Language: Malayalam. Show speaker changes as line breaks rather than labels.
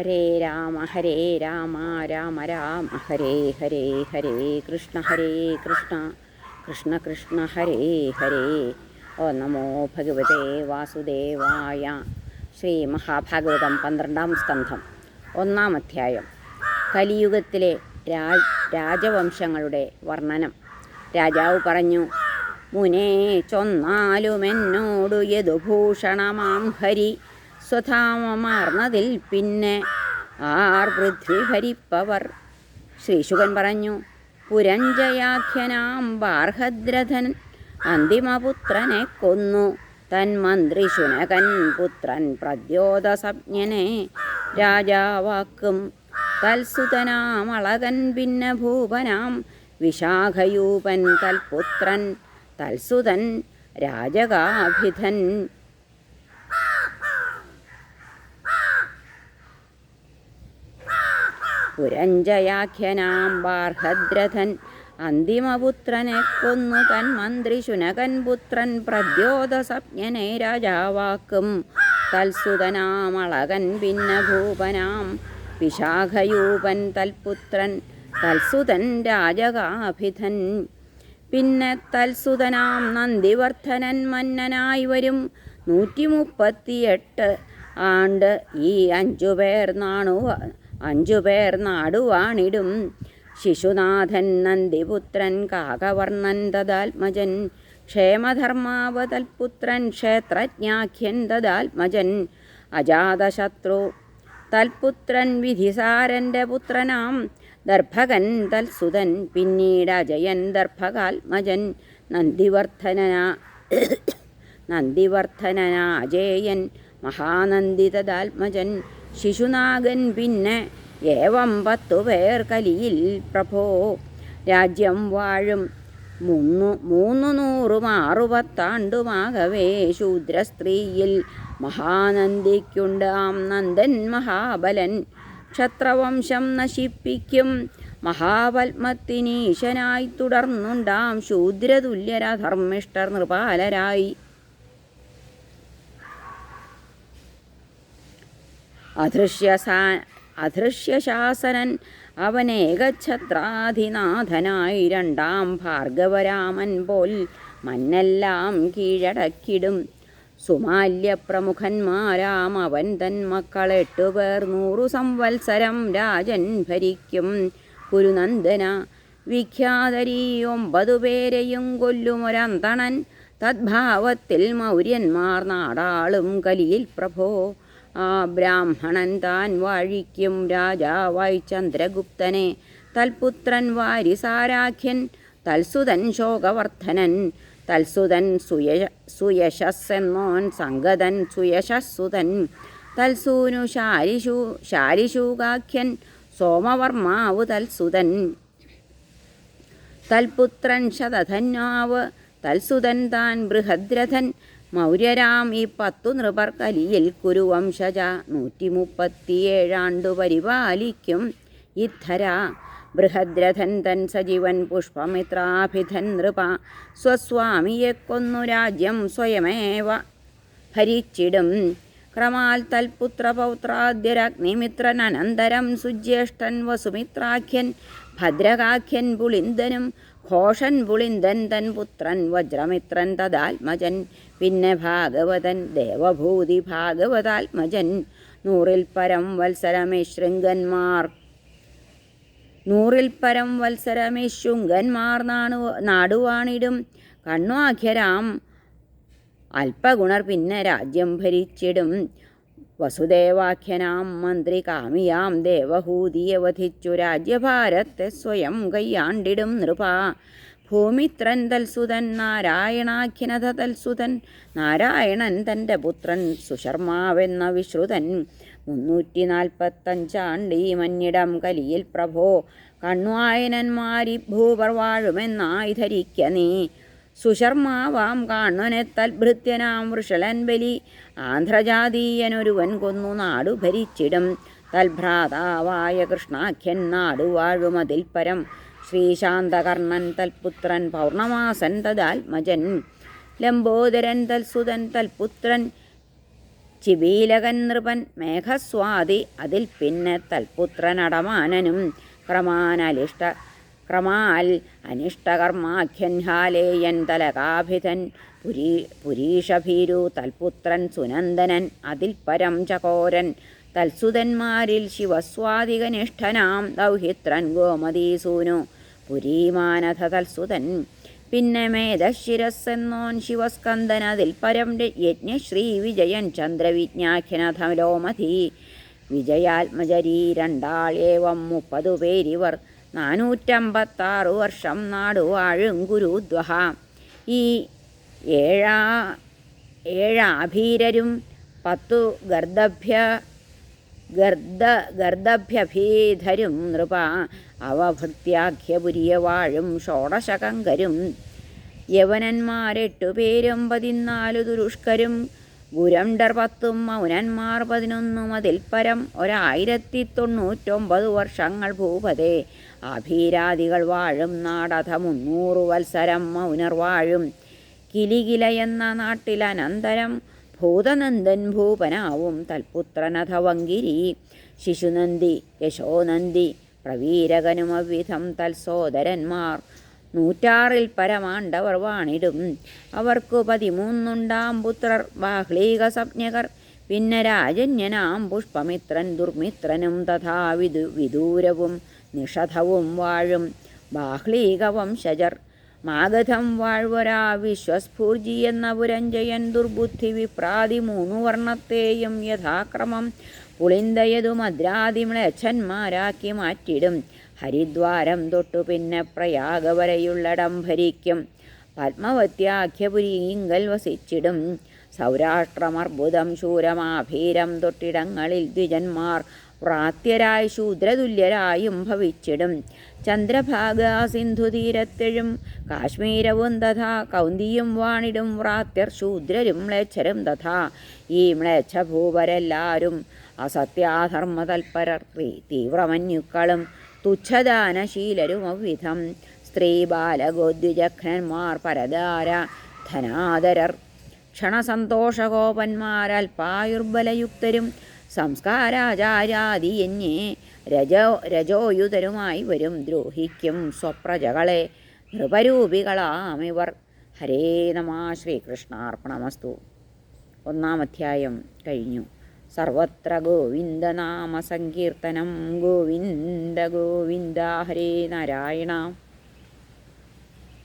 ഹരേ രാമ ഹരേ രാമ രാമ രാമ ഹരേ ഹരേ ഹരേ കൃഷ്ണ ഹരേ കൃഷ്ണ കൃഷ്ണ കൃഷ്ണ ഹരേ ഹരേ. ഓ നമോ ഭഗവതേ വാസുദേവായ ശ്രീ മഹാഭാഗവതം പന്ത്രണ്ടാം സ്കന്ധം ഒന്നാം അധ്യായം. കലിയുഗത്തിലെ രാജവംശങ്ങളുടെ വർണനം. രാജാവ് പറഞ്ഞു മുനേ ചൊന്നാലുമെന്നോടു യദുഭൂഷണമാം ഹരി. സ്വധാമമാർന്നതിൽ പിന്നെ ആർ പൃഥ്വി ഭരിപ്പവർ ശ്രീശുകൻ പറഞ്ഞു പുരഞ്ജയാഖ്യനാം ബാർഹദ്രഥൻ അന്തിമപുത്രനെ കൊന്നു. തൻ മന്ത്രി ശുനകൻ പുത്രൻ പ്രദ്യോതസജ്ഞനെ രാജാവാക്കും. തൽസുതനാമളകൻ പിന്നെ ഭൂപനാം വിശാഖയൂപൻ തൽപുത്രൻ. തൽസുതൻ രാജകാഭിധൻ. പുരഞ്ജയാഖ്യനാം ബാർഹദ്രഥൻ അന്തിമപുത്രനെ കൊന്നു തൻ മന്ത്രി ശുനകൻ പുത്രൻ പ്രദ്യോതസജ്ഞനെ രാജാവാക്കും. തൽസുതനാമളകൻ ഭിന്നഭൂപനാം വിശാഖയൂപൻ തൽപുത്രൻ തൽസുതൻ രാജകാഭിധൻ. പിന്നെ തൽസുതനാം നന്ദിവർദ്ധനൻ മന്നനായി വരും. നൂറ്റി മുപ്പത്തിയെട്ട് ആണ്ട് ഈ അഞ്ചു പേർ നാണുവ അഞ്ചു പേർ നാടുവാണിടും. ശിശുനാഥൻ നന്ദിപുത്രൻ കാകവർണൻ തദാത്മജൻ. ക്ഷേമധർമാവതൽപുത്രൻ ക്ഷേത്രജ്ഞാഖ്യൻ തദാത്മജൻ. അജാതശത്രു തൽപുത്രൻ വിധിസാരന്റെ പുത്രനാം. ദർഭകൻ തൽസുതൻ പിന്നീട് അജയൻ ദർഭകാത്മജൻ. നന്ദിവർദ്ധന നന്ദിവർദ്ധനാജേയൻ മഹാനന്ദിതദാത്മജൻ ശിശുനാഗൻ പിന്നെ ഏവം പത്തു പേർ കലിയിൽ പ്രഭോ. രാജ്യം വാഴും മൂന്നു മൂന്നു നൂറും ആറുപത്താണ്ടുമാകവേ ശൂദ്രസ്ത്രീയിൽ. മഹാനന്ദിക്കുണ്ടാം നന്ദൻ മഹാബലൻ. ക്ഷത്രവംശം നശിപ്പിക്കും. മഹാപത്മത്തിനീശനായി തുടർന്നുണ്ടാം ശൂദ്രതുല്യരധർമ്മിഷ്ടർ നൃപാലരായി. അദൃശ്യസാ അദൃശ്യശാസനൻ അവനേകഛത്രാധിനാഥനായി രണ്ടാം ഭാർഗവരാമൻ പോൽ മന്നെല്ലാം കീഴടക്കിടും. സുമാല്യപ്രമുഖന്മാരാം അവൻ തൻ മക്കളെട്ടുപേർ നൂറു സംവത്സരം രാജൻ ഭരിക്കും. കുരുനന്ദന വിഖ്യാതരീ ഒമ്പതു പേരെയും കൊല്ലുമൊരന്തണൻ തദ്ഭാവത്തിൽ മൗര്യന്മാർ നാടാളും കലിയിൽ പ്രഭോ ആ ബ്രാഹ്മണൻ താൻ വാഴിക്കും രാജാവായി ചന്ദ്രഗുപ്തനെ. തൽപുത്രൻ വാരിസാരാഖ്യൻ തൽസുതൻ ശോകവർദ്ധനൻ. തൽസുതൻ സുയ സുയശസ്സെന്നോൻ സംഗതൻ സുയശസ്സുതൻ. തൽസൂനു ശാരിശൂ ശാരിശൂകാഖ്യൻ സോമവർമാവ് തൽസുതൻ. തൽപുത്രൻ ശതധന്യാവ് തൽസുതൻ താൻ ബൃഹദ്രഥൻ. മൗര്യരാം ഈ പത്തു നൃപർ കലിയിൽ കുരുവംശജ നൂറ്റി മുപ്പത്തിയേഴാണ്ടു പരിപാലിക്കും. ഇദ്ധര ബൃഹദ്രഥൻ തൻ സജീവൻ പുഷ്പമിത്രാഭിധൻ നൃപ സ്വസ്വാമിയെ കൊന്നു രാജ്യം സ്വയമേവ ഭരിച്ചിടും. ക്രമാൽ തൽപുത്രപൗത്രാദ്യരഗ്നിമിത്രൻ അനന്തരം സുജ്യേഷ്ഠൻ വസുമിത്രാഖ്യൻ ഭദ്രകാഖ്യൻ പുളിന്ദനും ഘോഷൻ പുളിന്ദൻ തൻ പുത്രൻ വജ്രമിത്രൻ തദാത്മജൻ പിന്നെ ഭാഗവതൻ ദേവഭൂതി ഭാഗവതാത്മജൻ നൂറിൽ പരം വത്സരമേ ശൃംഗന്മാർ നൂറിൽ പരം വത്സരമേ ശൃംഗന്മാർ നാണു നാടുവാണിടും. കണ്വാഖ്യരാം അല്പഗുണർ പിന്നെ രാജ്യം ഭരിച്ചിടും. വസുദേവാഖ്യനാം മന്ത്രി കാമിയാം ദേവഹൂതിയെ വധിച്ചു. രാജ്യഭാരത്തെ സ്വയം കയ്യാണ്ടിടും നൃപ ഭൂമിത്രൻ തൽസുതൻ നാരായണാഖ്യനഥ തൽസുതൻ നാരായണൻ തന്റെ പുത്രൻ സുശർമാവെന്ന വിശ്രുതൻ. മുന്നൂറ്റി നാൽപ്പത്തഞ്ചാണ്ടി മഞ്ഞിടം കലിയിൽ പ്രഭോ കണ്വായനന്മാരി ഭൂപർ വാഴുമെന്നായി ധരിക്ക നീ. സുശർമാവാം കാണുനെ തൽഭൃത്യനാം വൃഷളൻ ബലി ആന്ധ്രജാതീയനൊരുവൻ കൊന്നു നാടു ഭരിച്ചിടും തൽഭ്രാതാവായ കൃഷ്ണാഖ്യൻ നാടു വാഴുമതിൽ പരം ശ്രീശാന്തകർണൻ തൽപുത്രൻ പൗർണമാസൻ തദാത്മജൻ. ലംബോദരൻ തൽസുതൻ തൽപുത്രൻ. ചിബീലകൻ നൃപൻ മേഘസ്വാതി. അതിൽ പിന്നെ തൽപുത്രൻ അടമാനനും ക്രമാനലിഷ്ട ക്രമാൽ അനിഷ്ടകർമാഖ്യൻ ഹാലേയൻ തലകാഭിതൻ പുരീ പുരീഷഭീരു തൽപുത്രൻ സുനന്ദനൻ. അതിൽ പരം ചകോരൻ. തൽസുതന്മാരിൽ ശിവസ്വാദികനിഷ്ഠനാം ദൗഹിത്രൻ ഗോമതീസൂനു. പുരീമാനഥ തൽസുതൻ പിന്നെ മേധശിരസ്സെന്നോൻ ശിവസ്കന്ദൻ അതിൽ പരം യജ്ഞശ്രീ വിജയൻ ചന്ദ്രവിജ്ഞാഖ്യനഥലോമധി വിജയാത്മജരീ ഏവം മുപ്പതു പേരിവർ. നാനൂറ്റമ്പത്താറു വർഷം നാടുവാഴും ഗുരുദ്വഹ ഈ ഏഴാ ഏഴാഭീരരും പത്തു ഗർദഭ്യ ഗർദ ഗർദഭ്യഭീധരും നൃപ അവഭൃത്യാഖ്യപുരിയ വാഴും ഷോഡശകങ്കരും. യവനന്മാരെട്ടു പേരും പതിനാലു ദുരുഷ്കരും. ഗുരണ്ടർ പത്തും മൗനന്മാർ പതിനൊന്നും. അതിൽ പരം ഒരായിരത്തി തൊണ്ണൂറ്റൊമ്പത് വർഷങ്ങൾ ഭൂപതേ. അഭീരാദികൾ വാഴും നാടഥ മുന്നൂറ് വത്സരം മൗനർ വാഴും. കിലികില എന്ന നാട്ടിൽ അനന്തരം ഭൂതനന്ദൻ ഭൂപനാവും തൽപുത്രനഥ വങ്കിരി ശിശുനന്ദി യശോനന്ദി പ്രവീരകനുമവിധം തൽസോദരന്മാർ നൂറ്റാറിൽ പരമാണ്ടവർ വാണിടും. അവർക്കു പതിമൂന്നുണ്ടാം പുത്രർ ബാഹ്ലീക സംജ്ഞകർ പിന്നെ രാജന്യനാം പുഷ്പമിത്രൻ ദുർമിത്രനും തഥാ വിദു വിദൂരവും നിഷധവും വാഴും ബാഹ്ലീക വംശജർ മാഗധം വാഴ്വരാ വിശ്വസ്ഫൂർജി എന്ന പുരഞ്ജയൻ ദുർബുദ്ധി വിപ്രാതി മൂന്നു വർണത്തെയും യഥാക്രമം പുളിന്തയതു മദ്രാതിമ്ലേച്ഛന്മാരാക്കി മാറ്റിടും. ഹരിദ്വാരം തൊട്ടു പിന്നെ പ്രയാഗ വരെയുള്ളടം ഭരിക്കും പത്മവത്യാഖ്യപുരീങ്കൽ വസിച്ചിടും. സൗരാഷ്ട്രമർബുദം ശൂരമാഭീരം തൊട്ടിടങ്ങളിൽ ദ്വിജന്മാർ പ്രാത്യരായി ശൂദ്രതുല്യരായും ഭവിച്ചിടും. ചന്ദ്രഭാഗ സിന്ധുതീരത്തെഴും കാശ്മീരവും തഥാ കൗന്തിയും വാണിടും വ്രാത്യർ ശൂദ്രരും മ്ലേച്ഛരും തഥാ. ഈ മ്ലേച്ഛഭൂവരെല്ലാവരും അസത്യാധർമ്മതൽപരർ തീവ്രമന്യുക്കളും തുച്ഛദാനശീലരും അവിധം. സ്ത്രീ ബാലഗോദ്വിജഘ്നന്മാർ പരദാര ധനാദരർ ക്ഷണസന്തോഷകോപന്മാരൽപായുർബലയുക്തരും സംസ്കാരാചാര്യാദിയന്യേ രജോ രജോയുതരുമായി വരും. ദ്രോഹിക്കും സ്വപ്രജകളെ നൃപരൂപികളാമിവർ ഹരേ നമ ശ്രീകൃഷ്ണാർപ്പണമസ്തു. ഒന്നാം അധ്യായം കഴിഞ്ഞു. സർവത്ര ഗോവിന്ദനാമസങ്കീർത്തനം ഗോവിന്ദ ഗോവിന്ദ ഹരേ നാരായണ.